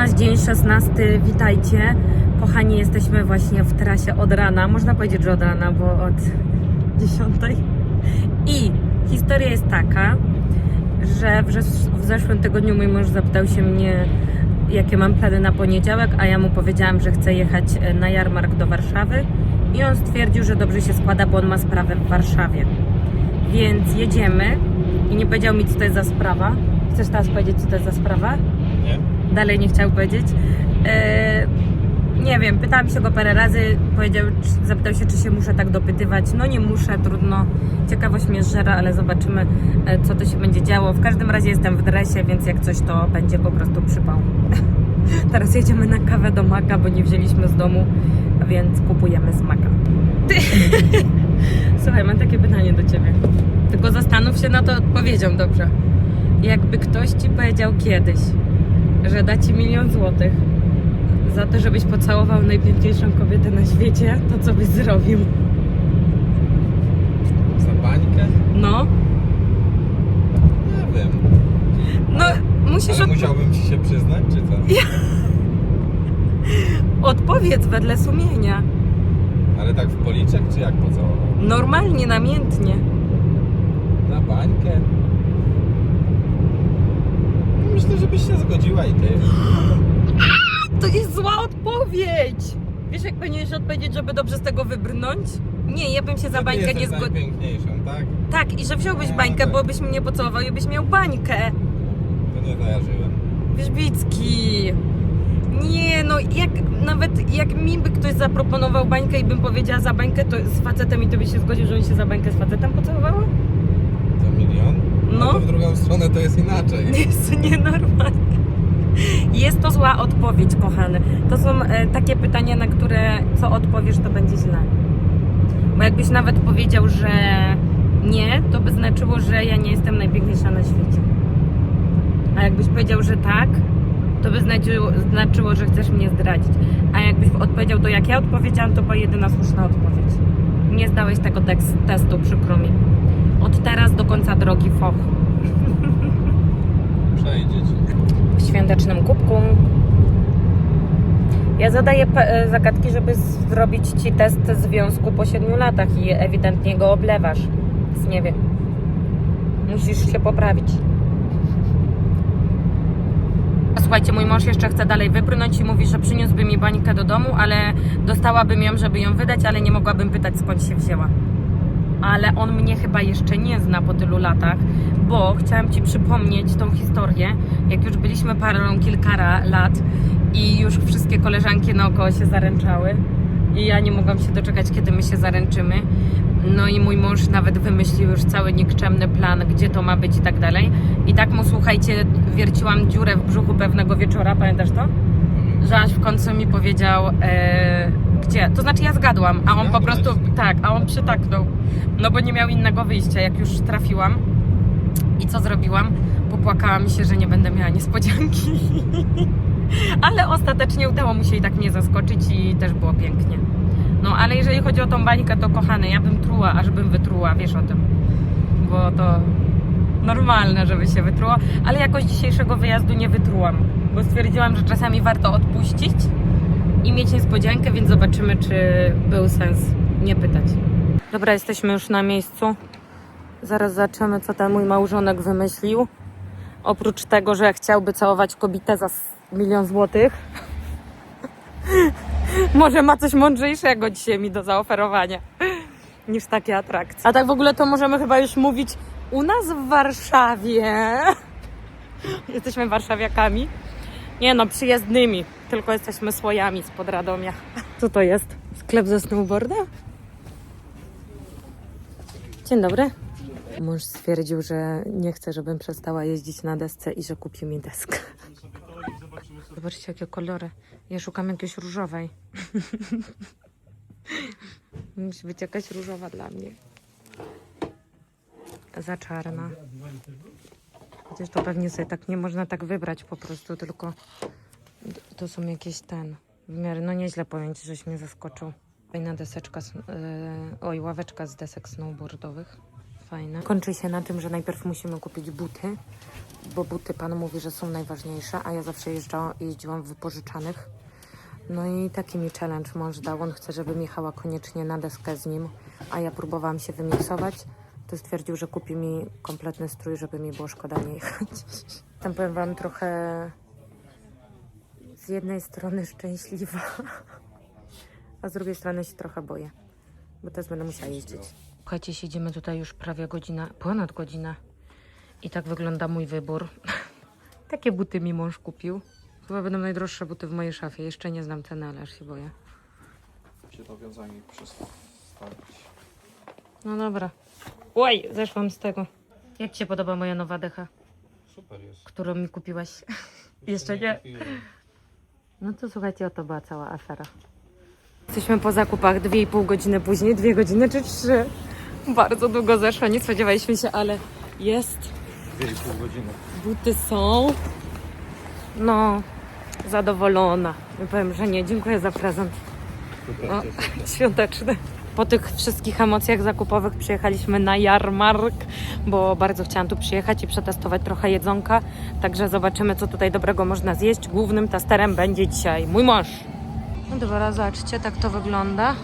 masz dzień 16, witajcie. Kochani, jesteśmy właśnie w trasie od rana. Można powiedzieć, że od rana, bo od 10. I historia jest taka, że w, zes- w zeszłym tygodniu mój mąż zapytał się mnie, jakie mam plany na poniedziałek, a ja mu powiedziałam, że chcę jechać e, na jarmark do Warszawy. I on stwierdził, że dobrze się składa, bo on ma sprawę w Warszawie. Więc jedziemy i nie powiedział mi, co to jest za sprawa. Chcesz teraz powiedzieć, co to jest za sprawa? Nie? Dalej nie chciał powiedzieć. E, nie wiem, pytałam się go parę razy, powiedział, zapytał się, czy się muszę tak dopytywać. No nie muszę, trudno. Ciekawość mnie zżera, ale zobaczymy, e, co to się będzie działo. W każdym razie jestem w dresie, więc jak coś, to będzie po prostu przypał. Teraz jedziemy na kawę do Maka, bo nie wzięliśmy z domu, więc kupujemy z Maka. Ty... Słuchaj, mam takie pytanie do Ciebie. Tylko zastanów się na to odpowiedzią, dobrze? Jakby ktoś Ci powiedział kiedyś, że da ci milion złotych za to, żebyś pocałował najpiękniejszą kobietę na świecie, to co byś zrobił? Za bańkę? No, Nie wiem. no musisz Ale od... musiałbym ci się przyznać, czy co? odpowiedz wedle sumienia. Ale tak w policzek, czy jak pocałował? Normalnie, namiętnie. Za bańkę? Myślę, żebyś się zgodziła i ty. To jest zła odpowiedź! Wiesz, jak powinieneś odpowiedzieć, żeby dobrze z tego wybrnąć? Nie, ja bym się za bańkę nie najpiękniejszą, tak? Tak, i że wziąłbyś A, bańkę, tak. bo byś mnie pocałował i byś miał bańkę. To nie zajarzyłem. Wierzbicki. Nie, no jak nawet jak mi by ktoś zaproponował bańkę i bym powiedziała za bańkę to z facetem i to by się zgodził, że mi się za bańkę z facetem pocałowała? To milion? No. To w drugą stronę to jest inaczej. Jest nienormalne. Jest to zła odpowiedź, kochany. To są e, takie pytania, na które co odpowiesz, to będzie źle. Bo jakbyś nawet powiedział, że nie, to by znaczyło, że ja nie jestem najpiękniejsza na świecie. A jakbyś powiedział, że tak, to by znaczyło, znaczyło że chcesz mnie zdradzić. A jakbyś odpowiedział to, jak ja odpowiedziałam, to była jedyna słuszna odpowiedź. Nie zdałeś tego tekst, testu, przykro mi. Od teraz do końca drogi foch. Przejdzie ci. w świątecznym kubku. Ja zadaję e, zagadki, żeby zrobić ci test związku po 7 latach i ewidentnie go oblewasz. Więc nie wiem. Musisz się poprawić. Słuchajcie, mój mąż jeszcze chce dalej wybrnąć i mówi, że przyniósłby mi bańkę do domu, ale dostałabym ją, żeby ją wydać, ale nie mogłabym pytać skąd się wzięła. Ale on mnie chyba jeszcze nie zna po tylu latach, bo chciałam Ci przypomnieć tą historię, jak już byliśmy parą kilka lat i już wszystkie koleżanki naokoło się zaręczały i ja nie mogłam się doczekać, kiedy my się zaręczymy. No i mój mąż nawet wymyślił już cały nikczemny plan, gdzie to ma być i tak dalej. I tak mu, słuchajcie, wierciłam dziurę w brzuchu pewnego wieczora, pamiętasz to? Że aż w końcu mi powiedział, e, gdzie. To znaczy ja zgadłam, a on po prostu, tak, a on przytaknął. No bo nie miał innego wyjścia, jak już trafiłam. I co zrobiłam? Popłakałam się, że nie będę miała niespodzianki. ale ostatecznie udało mu się i tak mnie zaskoczyć i też było pięknie. No ale jeżeli chodzi o tą bańkę, to kochany, ja bym truła, aż bym wytruła, wiesz o tym. Bo to normalne, żeby się wytruło, ale jakoś dzisiejszego wyjazdu nie wytrułam, bo stwierdziłam, że czasami warto odpuścić i mieć niespodziankę, więc zobaczymy, czy był sens nie pytać. Dobra, jesteśmy już na miejscu. Zaraz zobaczymy, co ten mój małżonek wymyślił. Oprócz tego, że chciałby całować kobietę za milion złotych. Może ma coś mądrzejszego dzisiaj mi do zaoferowania niż takie atrakcje. A tak w ogóle to możemy chyba już mówić u nas w Warszawie. Jesteśmy warszawiakami. Nie no, przyjezdnymi, tylko jesteśmy słojami spod Radomia. Co to jest? Sklep ze snowboarda? Dzień dobry. Mąż stwierdził, że nie chce, żebym przestała jeździć na desce i że kupi mi deskę. Zobaczcie, jakie kolory. Ja szukam jakiejś różowej. Musi być jakaś różowa dla mnie. Za czarna. Chociaż to pewnie sobie tak nie można tak wybrać po prostu, tylko to są jakieś ten wymiary. No nieźle powiem ci, żeś mnie zaskoczył. Fajna deseczka, yy, oj, ławeczka z desek snowboardowych. Fajne. Kończy się na tym, że najpierw musimy kupić buty, bo buty pan mówi, że są najważniejsze, a ja zawsze jeżdżałam, jeździłam w wypożyczanych. No i taki mi challenge mąż dał. On chce, żebym jechała koniecznie na deskę z nim, a ja próbowałam się wymiksować. To stwierdził, że kupi mi kompletny strój, żeby mi było szkoda nie jechać. Tam powiem wam trochę z jednej strony szczęśliwa, a z drugiej strony się trochę boję, bo teraz będę musiała jeździć. Słuchajcie, siedzimy tutaj już prawie godzinę, ponad godzinę. I tak wygląda mój wybór. Takie buty mi mąż kupił. Chyba będą najdroższe buty w mojej szafie. Jeszcze nie znam ceny, ale aż się boję. Się to wiązanie przestawić. No dobra. Oj, zeszłam z tego. Jak Ci się podoba moja nowa decha, Super jest. którą mi kupiłaś? Jeszcze nie? No to słuchajcie, oto była cała afera. Jesteśmy po zakupach, dwie i pół godziny później, dwie godziny czy trzy. Bardzo długo zeszło, nie spodziewaliśmy się, ale jest. Dwie i pół godziny. Buty są. No, zadowolona. Nie powiem, że nie. Dziękuję za prezent. Super, O. cieszę się. Świąteczny. Po tych wszystkich emocjach zakupowych przyjechaliśmy na jarmark, bo bardzo chciałam tu przyjechać i przetestować trochę jedzonka. Także zobaczymy, co tutaj dobrego można zjeść. Głównym testerem będzie dzisiaj mój mąż. No dobra, zobaczcie, tak to wygląda.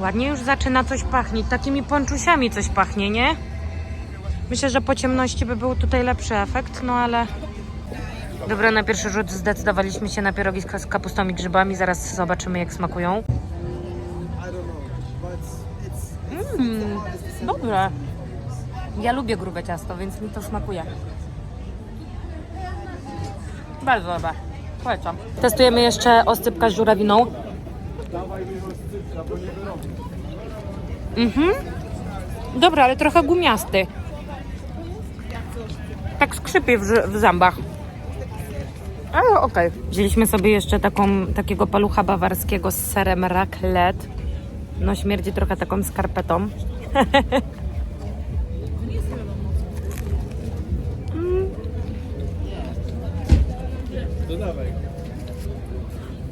Ładnie już zaczyna coś pachnieć. Takimi ponczusiami coś pachnie, nie? Myślę, że po ciemności by był tutaj lepszy efekt, no ale... Dobra, na pierwszy rzut zdecydowaliśmy się na pierogi z kapustą i grzybami. Zaraz zobaczymy, jak smakują. Mmm, dobre. Ja lubię grube ciasto, więc mi to smakuje. Bardzo dobre. Polecam. Testujemy jeszcze oscypka z żurawiną. Mhm. Dobra, ale trochę gumiasty. Tak skrzypie w, w zębach. Ale okej. Wzięliśmy sobie jeszcze taką, takiego palucha bawarskiego z serem raclette. No śmierdzi trochę taką skarpetą. Dawaj.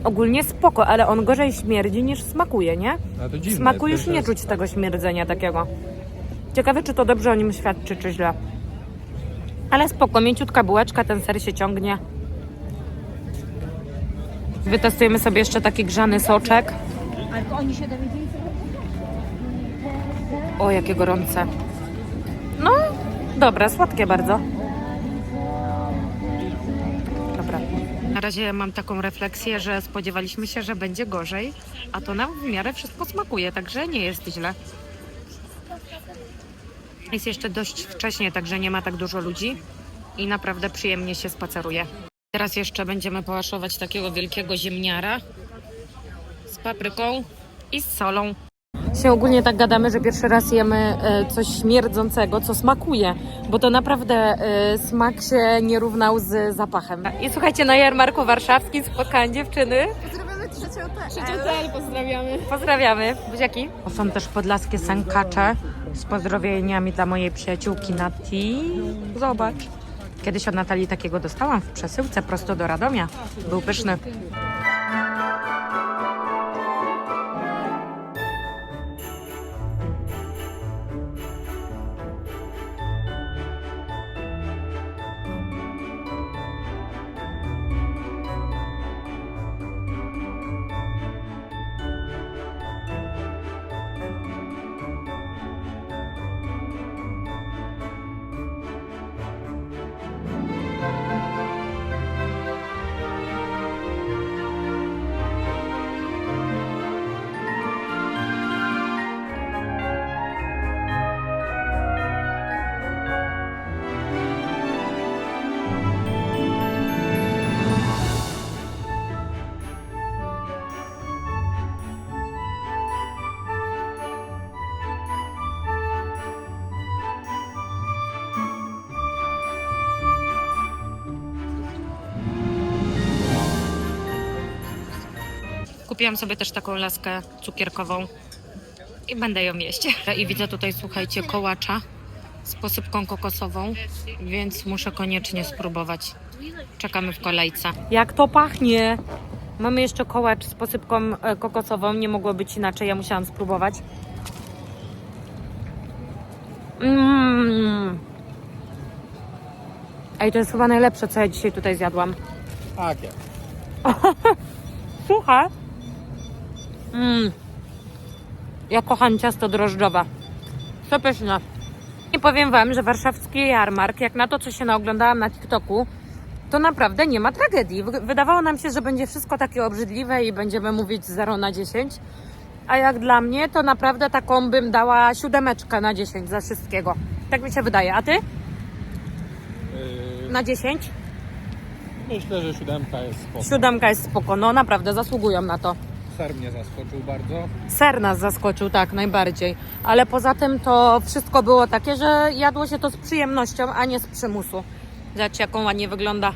Ogólnie spoko, ale on gorzej śmierdzi niż smakuje, nie? A to dziwne. Smaku już nie jest- czuć tego śmierdzenia takiego. Ciekawe, czy to dobrze o nim świadczy, czy źle. Ale spoko, mięciutka bułeczka, ten ser się ciągnie. Wytestujemy sobie jeszcze taki grzany soczek. O, jakie gorące. No, dobra, słodkie bardzo. Dobra. Na razie mam taką refleksję, że spodziewaliśmy się, że będzie gorzej, a to nam w miarę wszystko smakuje, także nie jest źle. Jest jeszcze dość wcześnie, także nie ma tak dużo ludzi i naprawdę przyjemnie się spaceruje. Teraz jeszcze będziemy połaszować takiego wielkiego ziemniara z papryką i z solą. Się ogólnie tak gadamy, że pierwszy raz jemy e, coś śmierdzącego, co smakuje, bo to naprawdę e, smak się nie równał z zapachem. I słuchajcie, na jarmarku warszawskim spotkałam dziewczyny. Pozdrawiamy trzecią T. Trzecią pozdrawiamy. Pozdrawiamy. Buziaki. Są też podlaskie sękacze z pozdrowieniami dla mojej przyjaciółki Nati. Zobacz. Kiedyś od Natalii takiego dostałam w przesyłce prosto do Radomia. Był pyszny. Kupiłam sobie też taką laskę cukierkową i będę ją jeść. I widzę tutaj, słuchajcie, kołacza z posypką kokosową, więc muszę koniecznie spróbować. Czekamy w kolejce. Jak to pachnie! Mamy jeszcze kołacz z posypką e, kokosową, nie mogło być inaczej, ja musiałam spróbować. Mmm. Ej, to jest chyba najlepsze, co ja dzisiaj tutaj zjadłam. Takie. Suche. Mmm. Ja kocham ciasto drożdżowe. To pyszne. Nie powiem Wam, że warszawski jarmark, jak na to, co się naoglądałam na TikToku, to naprawdę nie ma tragedii. Wy- Wydawało nam się, że będzie wszystko takie obrzydliwe i będziemy mówić 0 na 10. A jak dla mnie, to naprawdę taką bym dała siódemeczkę na 10 za wszystkiego. Tak mi się wydaje. A Ty? Yy, Na 10? myślę, że siódemka jest spoko. Siódemka jest spoko. No naprawdę, zasługują na to. Ser mnie zaskoczył bardzo. Ser nas zaskoczył, tak, najbardziej. Ale poza tym to wszystko było takie, że jadło się to z przyjemnością, a nie z przymusu. Zobaczcie, jaką ładnie wygląda.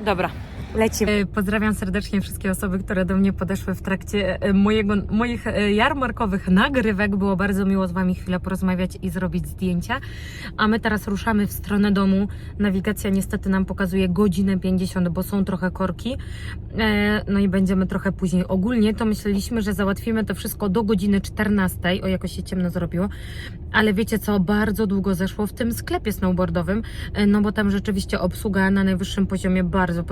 Dobra, lecimy. Pozdrawiam serdecznie wszystkie osoby, które do mnie podeszły w trakcie e, mojego, moich e, jarmarkowych nagrywek. Było bardzo miło z Wami chwilę porozmawiać i zrobić zdjęcia. A my teraz ruszamy w stronę domu. Nawigacja niestety nam pokazuje godzinę 50, bo są trochę korki. E, No i będziemy trochę później. Ogólnie to myśleliśmy, że załatwimy to wszystko do godziny 14. O, jakoś się ciemno zrobiło. Ale wiecie co, bardzo długo zeszło w tym sklepie snowboardowym, e, no bo tam rzeczywiście obsługa na najwyższym poziomie, bardzo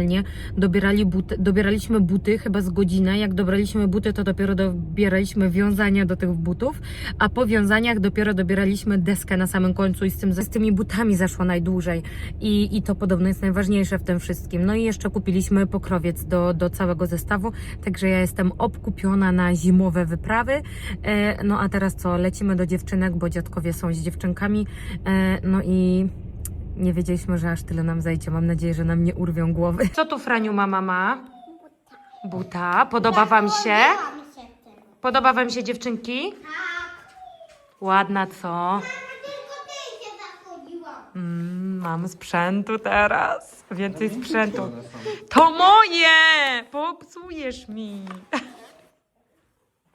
profesjonalnie. Dobierali buty, dobieraliśmy buty chyba z godzinę. Jak dobraliśmy buty, to dopiero dobieraliśmy wiązania do tych butów, a po wiązaniach dopiero dobieraliśmy deskę na samym końcu i z, tym, z tymi butami zeszło najdłużej. I, I to podobno jest najważniejsze w tym wszystkim. No i jeszcze kupiliśmy pokrowiec do, do całego zestawu, także ja jestem obkupiona na zimowe wyprawy. E, no a teraz co, lecimy do dziewczynek, bo dziadkowie są z dziewczynkami. E, no i nie wiedzieliśmy, że aż tyle nam zajdzie. Mam nadzieję, że nam nie urwią głowy. Co tu Franiu mama ma? Buta. Podoba wam się? Podoba wam się dziewczynki? Ładna co? Mm, mam sprzętu teraz. Więcej sprzętu. To moje! Popsujesz mi.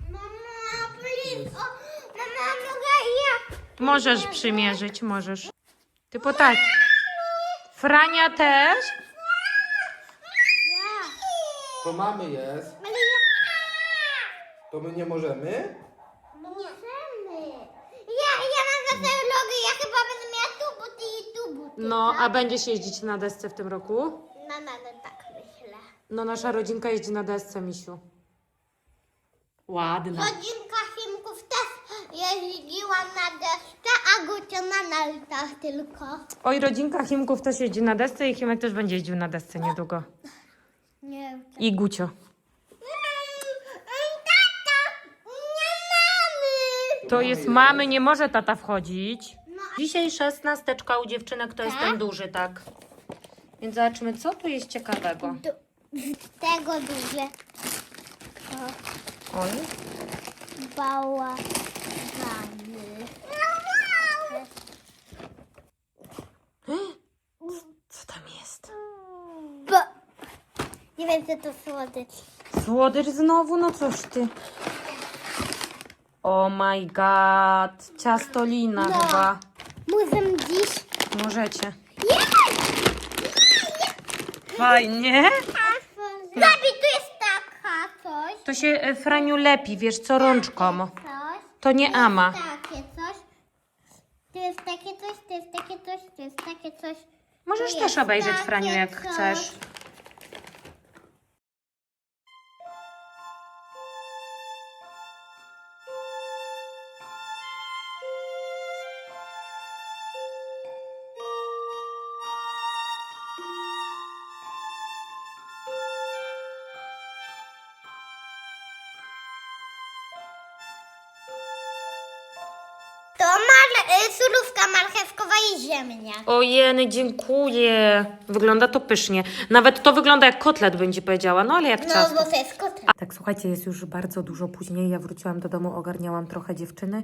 Mama, please. O, mama, mogę ja? Możesz przymierzyć, możesz. Ty po tak. Frania też? To mamy jest. Ale. To my nie możemy? Możemy. Ja, ja mam za sobie logę, ja chyba będę miała tu buty i tu buty. No, a będziesz jeździć na desce w tym roku? No, no, no, tak myślę. No, nasza rodzinka jeździ na desce, misiu. Ładna. Rodzinka Simków też jeździła na desce, a Gucia na nartach tylko. Oj, rodzinka Chimków też jeździ na desce i Chimek też będzie jeździł na desce niedługo. Nie. I Gucio. Tata, nie mamy. To jest mamy, nie może tata wchodzić. No. Dzisiaj szesnasteczka u dziewczynek to jest Tak? ten duży, tak. Więc zobaczmy, co tu jest ciekawego. Tego duże. Oj. Bałagany. Co tam jest? Bo... Nie to słodycz. Słodycz znowu? No coś ty. Oh my god. Ciastolina No. chyba. Muszę dziś... Możecie. Jej! Fajnie. Gabi, tu jest taka coś. To się e, Franiu lepi, wiesz co, rączką. Coś. To nie ama. Takie coś. Tu jest takie coś, tu jest takie coś, tu jest takie coś. Możesz też obejrzeć, Franiu, jak chcesz. Surówka marchewkowa i ziemniak. Ojeny, dziękuję. Wygląda to pysznie. Nawet to wygląda jak kotlet, ci powiedziała. No ale jak No, ciasto. bo to jest kotlet. Tak, słuchajcie, jest już bardzo dużo później. Ja wróciłam do domu, ogarniałam trochę dziewczyny.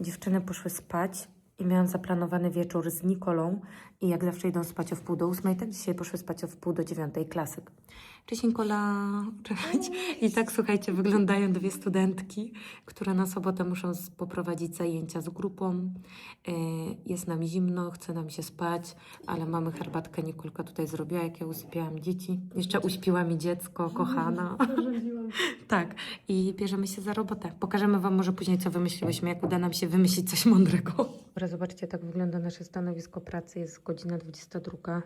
Dziewczyny poszły spać i miałam zaplanowany wieczór z Nikolą I jak zawsze idą spać o wpół do ósmej, tak dzisiaj poszły spać o wpół do dziewiątej klasyk. Cześć Nikola, czekajcie. I tak słuchajcie, wyglądają dwie studentki, które na sobotę muszą poprowadzić zajęcia z grupą. Yy, Jest nam zimno, chce nam się spać, ale mamy herbatkę, Nikolka tutaj zrobiła, jak ja usypiałam dzieci. Jeszcze uśpiła mi dziecko, kochana. tak, i bierzemy się za robotę. Pokażemy Wam może później, co wymyśliłyśmy, jak uda nam się wymyślić coś mądrego. Dobra, zobaczcie, tak wygląda nasze stanowisko pracy. Jest godzina 22.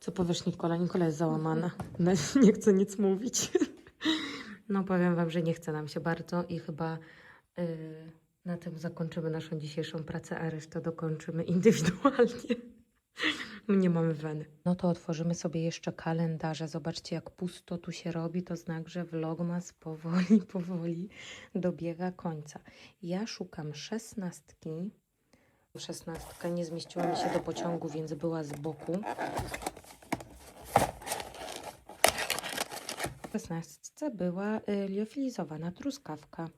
Co powiesz, Nikola? Nikola jest załamana. No, nie chce nic mówić. No, powiem Wam, że nie chce nam się bardzo i chyba yy, na tym zakończymy naszą dzisiejszą pracę, a resztę dokończymy indywidualnie. Nie mamy weny. No to otworzymy sobie jeszcze kalendarze. Zobaczcie, jak pusto tu się robi. To znak, że vlogmas powoli, powoli dobiega końca. Ja szukam szesnastki. Szesnastka nie zmieściła mi się do pociągu, więc była z boku. Szesnastce była y, liofilizowana truskawka.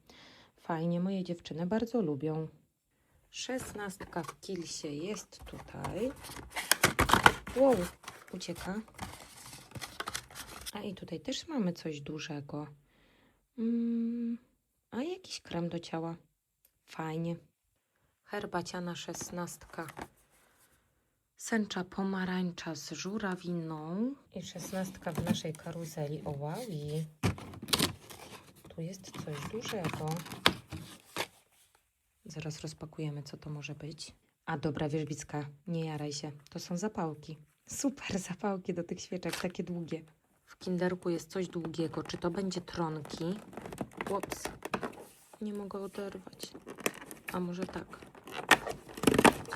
Fajnie, moje dziewczyny bardzo lubią. Szesnastka w kilsie jest tutaj. Wow, ucieka. A i tutaj też mamy coś dużego. Mm, a jakiś krem do ciała. Fajnie. Herbaciana szesnastka. Sęcza pomarańcza z żurawiną. I szesnastka w naszej karuzeli. O wow. i Tu jest coś dużego. Zaraz rozpakujemy, co to może być. A dobra, wierzbicka, nie jaraj się. To są zapałki. Super zapałki do tych świeczek, takie długie. W kinderku jest coś długiego. Czy to będzie tronki? Ups. Nie mogę oderwać. A może tak?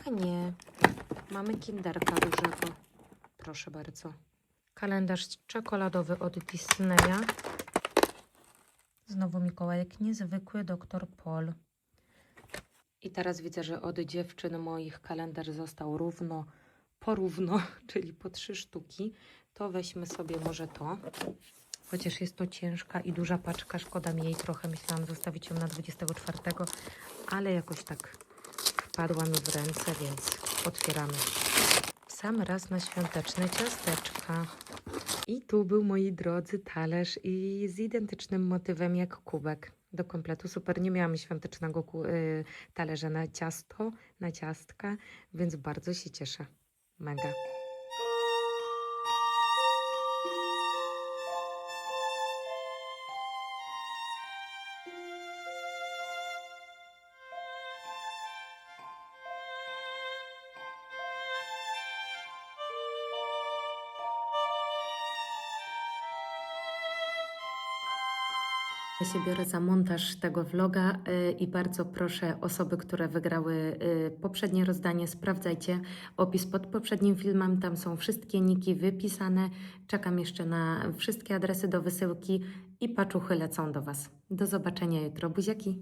A nie. Mamy kinderka dużego. Proszę bardzo. Kalendarz czekoladowy od Disneya. Znowu Mikołajek niezwykły, doktor Paul. I teraz widzę, że od dziewczyn moich kalendarz został równo, porówno, czyli po trzy sztuki. To weźmy sobie może to. Chociaż jest to ciężka i duża paczka, szkoda mi jej trochę. Myślałam zostawić ją na 24, ale jakoś tak wpadła mi w ręce, więc otwieramy. Sam raz na świąteczne ciasteczka. I tu był, moi drodzy, talerz i z identycznym motywem jak kubek. Do kompletu super. Nie miałam świątecznego y, talerza na ciasto, na ciastka, więc bardzo się cieszę. Mega. Ja się biorę za montaż tego vloga y, i bardzo proszę osoby, które wygrały y, poprzednie rozdanie, sprawdzajcie opis pod poprzednim filmem, tam są wszystkie niki wypisane. Czekam jeszcze na wszystkie adresy do wysyłki i paczuchy lecą do Was. Do zobaczenia jutro. Buziaki!